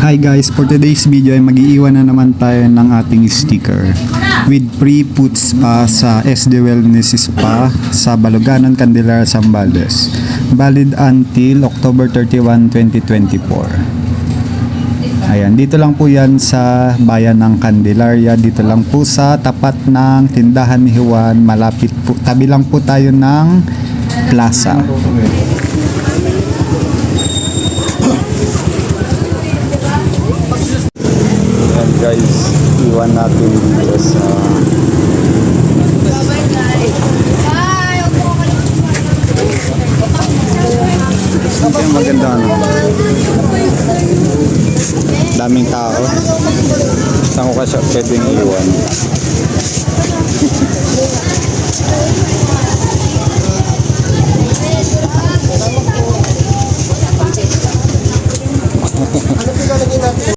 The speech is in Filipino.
Hi guys, for today's video ay mag-iiwan na naman tayo ng ating sticker with free puts pa sa SD Wellness Spa sa Baluganon, Candelaria, Zambales. Valid until October 31, 2024. Ayan, dito lang po yan sa bayan ng Candelaria. Dito lang po sa tapat ng tindahan ni Juan. Malapit po, tabi lang po tayo ng plaza. Guys, iwan natin dito sa Ito yung maganda ano. Daming tao. Saan ko kasi pwedeng iwan?